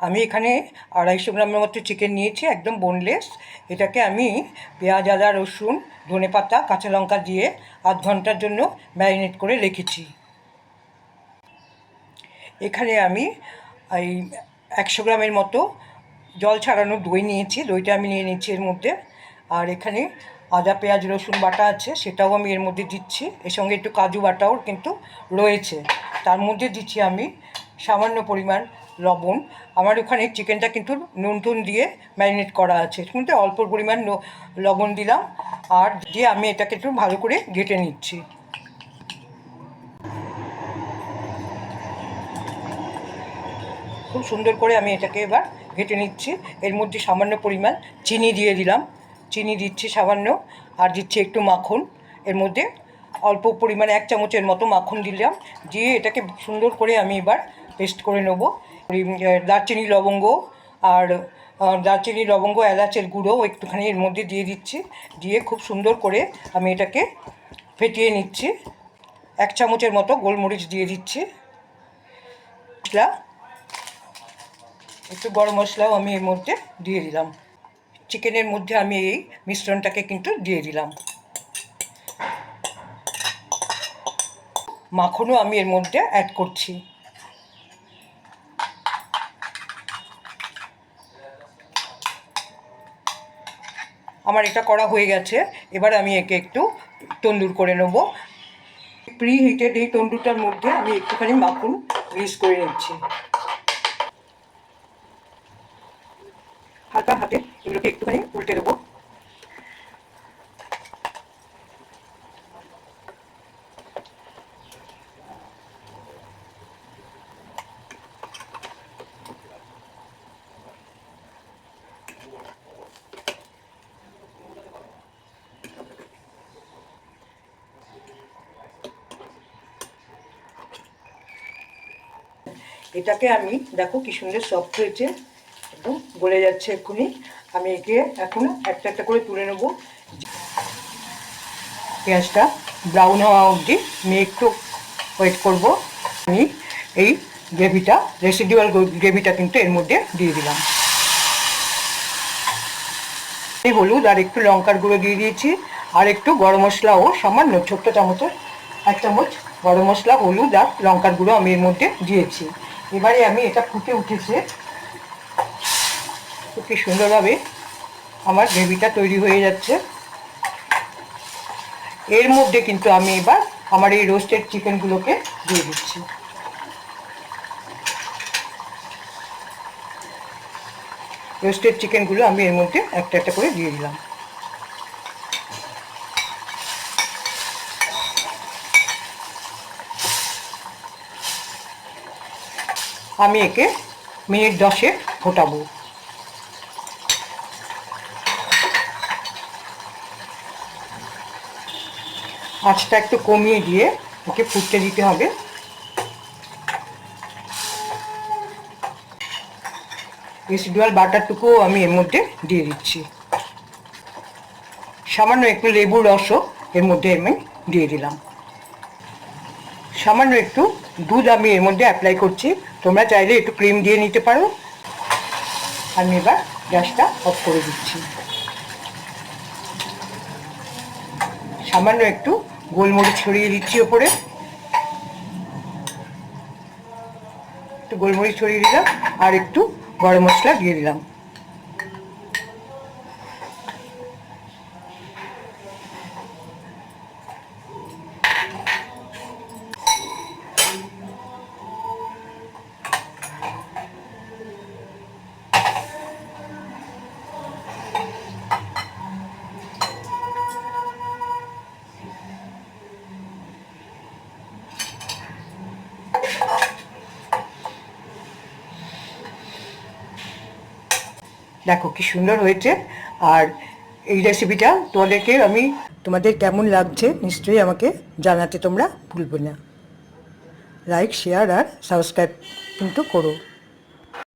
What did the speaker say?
আমি এখানে আড়াইশো গ্রামের মতো চিকেন নিয়েছি, একদম বোনলেস এটাকে আমি পেঁয়াজ, আদা, রসুন, ধনে পাতা, কাঁচা লঙ্কা দিয়ে আধ ঘণ্টার জন্য ম্যারিনেট করে রেখেছি। এখানে আমি এই একশো গ্রামের মতো জল ছাড়ানো দই নিয়েছি, দইটা আমি নিয়ে নিচ্ছি এর মধ্যে। আর এখানে আদা, পেঁয়াজ, রসুন বাটা আছে, সেটাও আমি এর মধ্যে দিচ্ছি। এর সঙ্গে একটু কাজু বাটাও কিন্তু রয়েছে। তার মধ্যে দিচ্ছি আমি সামান্য পরিমাণ লবণ। আমার ওখানে চিকেনটা কিন্তু নুন টুন দিয়ে ম্যারিনেট করা আছে। কিন্তু অল্প পরিমাণ লবণ দিলাম। আর দিয়ে আমি এটাকে একটু ভালো করে ঘেটে নিচ্ছি। খুব সুন্দর করে আমি এটাকে এবার ঘেটে নিচ্ছি। এর মধ্যে সামান্য পরিমাণ চিনি দিয়ে দিলাম। চিনি দিচ্ছি সামান্য। আর দিচ্ছি একটু মাখন। এর মধ্যে অল্প পরিমাণে এক চামচের মতো মাখন দিলাম। দিয়ে এটাকে সুন্দর করে আমি এবার পেস্ট করে নেব। দারচিনি লবঙ্গ আর দারচিনি লবঙ্গ, এলাচের গুঁড়ো একটুখানি এর মধ্যে দিয়ে দিচ্ছি। দিয়ে খুব সুন্দর করে আমি এটাকে ফেটিয়ে নিচ্ছি। এক চামচের মতো গোলমরিচ দিয়ে দিচ্ছি। মশলা, একটু গরম মশলাও আমি এর মধ্যে দিয়ে দিলাম। চিকেনের মধ্যে আমি এই মিশ্রণটাকে কিন্তু দিয়ে দিলাম। মাখনও আমি এর মধ্যে অ্যাড করছি। আমার এটা করা হয়ে গেছে। এবার আমি একে একটু তন্দুর করে নেব। প্রি হিটেড এই তন্দুরটার মধ্যে আমি একটুখানি মাখন গ্রিস করে নিচ্ছি। হালকা হাতে এগুলোকে একটুখানি উল্টে দেবো। এটাকে আমি, দেখো কি সুন্দর সফট হয়েছে, একদম গলে যাচ্ছে এক্ষুনি। আমি একে এখন একটা একটা করে তুলে নেব। পেঁয়াজটা ব্রাউন হওয়া অবধি আমি একটু ওয়েট করব। আমি এই গ্রেভিটা রেসিডুয়াল গ্রেভিটা কিন্তু এর মধ্যে দিয়ে দিলাম। এই হলুদ আর একটু লঙ্কার গুঁড়ো দিয়ে দিয়েছি। আর একটু গরম মশলাও সামান্য ছোট্ট চামচের এক চামচ গরম মশলা, হলুদ আর লঙ্কার গুঁড়ো আমি এর মধ্যে দিয়েছি। এবারে আমি এটা ফুটে উঠেছে। খুব সুন্দরভাবে আমার গ্রেভিটা তৈরি হয়ে যাচ্ছে। এর মধ্যে কিন্তু আমি এবার আমার এই রোস্টেড চিকেনগুলোকে দিয়ে দিচ্ছি। রোস্টেড চিকেনগুলো আমি এর মধ্যে একটা একটা করে দিয়ে দিলাম। আমি একে মিনিট দশে ফোটাবো আঁচটা একটু কমিয়ে দিয়ে ওকে ফুটতে দিতে হবে। রেসিডুয়াল বাটারটুকুও আমি এর মধ্যে দিয়ে দিচ্ছি। সামান্য একটু লেবুর রসও এর মধ্যে আমি দিয়ে দিলাম। সামান্য একটু দুধ আমি এর মধ্যে অ্যাপ্লাই করছি। তোমরা চাইলে একটু ক্রিম দিয়ে নিতে পারো। আমি এবার গ্যাসটা অফ করে দিচ্ছি। সামান্য একটু গোলমরিচ ছড়িয়ে দিচ্ছি ওপরে। একটু গোলমরিচ ছড়িয়ে দিলাম আর একটু গরম মশলা দিয়ে দিলাম। দেখো কি সুন্দর হয়েছে। আর এই রেসিপিটা তোমাদেরকে আমি তোমাদের কেমন লাগছে নিশ্চয়ই আমাকে জানাতে তোমরা ভুলবে না। লাইক শেয়ার আর সাবস্ক্রাইব কিন্তু করো।